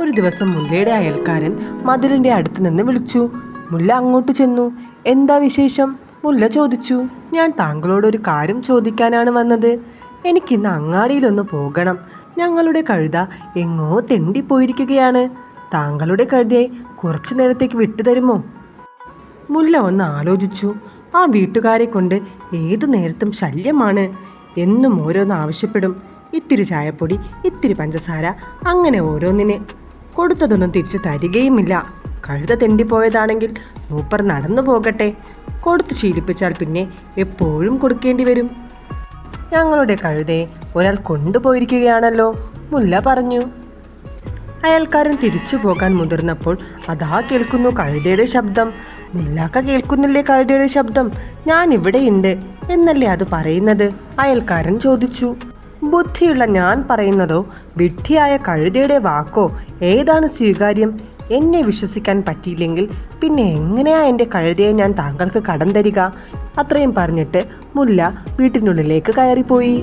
ഒരു ദിവസം മുല്ലയുടെ അയൽക്കാരൻ മതിലിന്റെ അടുത്ത് നിന്ന് വിളിച്ചു മുല്ല അങ്ങോട്ട് ചെന്നു. എന്താ വിശേഷം? മുല്ല ചോദിച്ചു ഞാൻ താങ്കളോട് ഒരു കാര്യം ചോദിക്കാനാണ് വന്നത്. എനിക്കിന്ന് അങ്ങാടിയിലൊന്ന് പോകണം. ഞങ്ങളുടെ കഴുത എങ്ങോ തെണ്ടിപ്പോയിരിക്കുകയാണ്. താങ്കളുടെ കഴുതയെ കുറച്ചു നേരത്തേക്ക് വിട്ടുതരുമോ മുല്ല ഒന്ന് ആലോചിച്ചു ആ വീട്ടുകാരെ കൊണ്ട് ഏതു നേരത്തും ശല്യമാണ്. എന്നും ഓരോന്ന് ആവശ്യപ്പെടും. ഇത്തിരി ചായപ്പൊടി ഇത്തിരി പഞ്ചസാര അങ്ങനെ ഓരോന്നിന് കൊടുത്തതൊന്നും തിരിച്ചു തരികയുമില്ല. കഴുത തെണ്ടിപ്പോയതാണെങ്കിൽ മൂപ്പർ നടന്നു പോകട്ടെ. കൊടുത്ത് ശീലിപ്പിച്ചാൽ പിന്നെ എപ്പോഴും കൊടുക്കേണ്ടി വരും. ഞങ്ങളുടെ കഴുതയെ ഒരാൾ കൊണ്ടുപോയിരിക്കുകയാണല്ലോ മുല്ല പറഞ്ഞു. അയൽക്കാരൻ തിരിച്ചു പോകാൻ മുതിർന്നപ്പോൾ അതാ കേൾക്കുന്നു കഴുതയുടെ ശബ്ദം. മുല്ലാക്ക കേൾക്കുന്നില്ലേ കഴുതയുടെ ശബ്ദം? ഞാൻ ഇവിടെയുണ്ട് എന്നല്ലേ അത് പറയുന്നത്? അയൽക്കാരൻ ചോദിച്ചു. ബുദ്ധിയുള്ള ഞാൻ പറയുന്നതോ വിഡ്ഢിയായ കഴുതയുടെ വാക്കോ ഏതാണ് സ്വീകാര്യം? എന്നെ വിശ്വസിക്കാൻ പറ്റിയില്ലെങ്കിൽ പിന്നെ എങ്ങനെയാ എന്റെ കഴുതയെ ഞാൻ താങ്കൾക്ക് കടം തരിക? അത്രയും പറഞ്ഞിട്ട് മുല്ല വീട്ടിനുള്ളിലേക്ക് കയറിപ്പോയി.